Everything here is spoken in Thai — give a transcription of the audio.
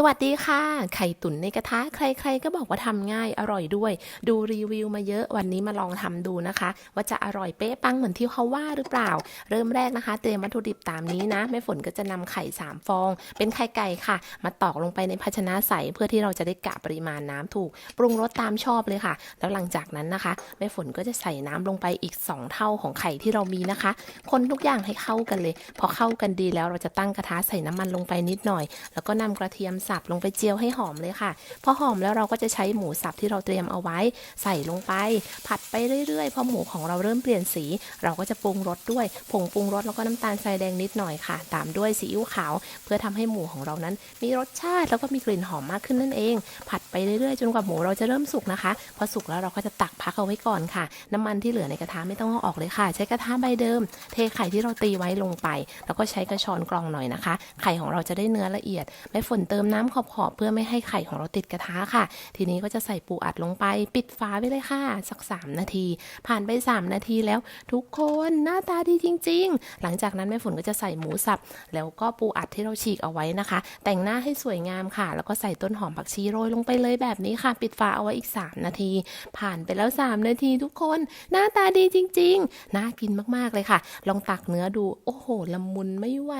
สวัสดีค่ะ ไข่ตุ๋นในกระทะ ใคร ๆ ก็บอกว่าทำง่ายอร่อยด้วย ดูรีวิวมาเยอะวันนี้มาลองทำดูนะคะ ว่าจะอร่อยเป๊ะปังเหมือนที่เขาว่าหรือเปล่า เริ่มแรกนะคะ เตรียมวัตถุดิบตามนี้นะแม่ฝนก็จะนำไข่ 3 ฟอง เป็นไข่ไก่ค่ะ มาตอกลงไปในภาชนะใสเพื่อที่เราจะได้กะปริมาณน้ำถูก ปรุงรสตามชอบเลยค่ะ แล้วหลังจากนั้นนะคะแม่ฝนก็จะใส่น้ำลงไปอีก 2 เท่าของไข่ที่เรามีนะคะ คนทุกอย่างให้เข้ากันเลย พอเข้ากันดีแล้วเราจะตั้งกระทะใส่น้ำมันลงไปนิดหน่อย แล้วก็นำกระเทียมสับลงไปเจียวให้หอมเลยค่ะ พอหอมแล้วเราก็จะใช้หมูสับที่เราเตรียมเอาไว้ ใส่ลงไป ผัดไปเรื่อยๆ พอหมูของเราเริ่มเปลี่ยนสี เราก็จะปรุงรสด้วย ผงปรุงรสแล้วก็น้ำตาลทรายแดงนิดหน่อยค่ะ ตามด้วยซีอิ๊วขาว เพื่อทำให้หมูของเรานั้น มีรสชาติแล้วก็มีกลิ่นหอมมากขึ้นนั่นเอง ผัดไปเรื่อยๆ จนกว่าหมูเราจะเริ่มสุกนะคะ พอสุกแล้วเราก็จะตักพักเอาไว้ก่อนค่ะ น้ำมันที่เหลือในกระทะไม่ต้องเอาออกเลยค่ะ ใช้กระทะใบเดิม เทไข่ที่เราตีไว้ลงไป แล้วก็ใช้กระชอนกรองหน่อยนะคะ ไข่ของเราจะได้เนื้อละเอียดแม่ฝนเติมน้ำขอบๆเพื่อไม่ให้ไข่ของเราติดกระทะค่ะ ทีนี้ก็จะใส่ปูอัดลงไป ปิดฝาไว้เลยค่ะ สัก 3 นาที ผ่านไป 3 นาทีแล้วทุกคนหน้าตาดีจริง ๆ หลังจากนั้นแม่ฝนก็จะใส่หมูสับ แล้วก็ปูอัดที่เราฉีกเอาไว้นะคะ แต่งหน้าให้สวยงามค่ะ แล้วก็ใส่ต้นหอมผักชีโรยลงไปเลยแบบนี้ค่ะ ปิดฝาเอาไว้อีก 3 นาที ผ่านไปแล้ว 3 นาทีทุกคนหน้าตาดีจริง ๆ น่ากินมากๆเลยค่ะ ลองตักเนื้อดู โอ้โหละมุนไม่ไหว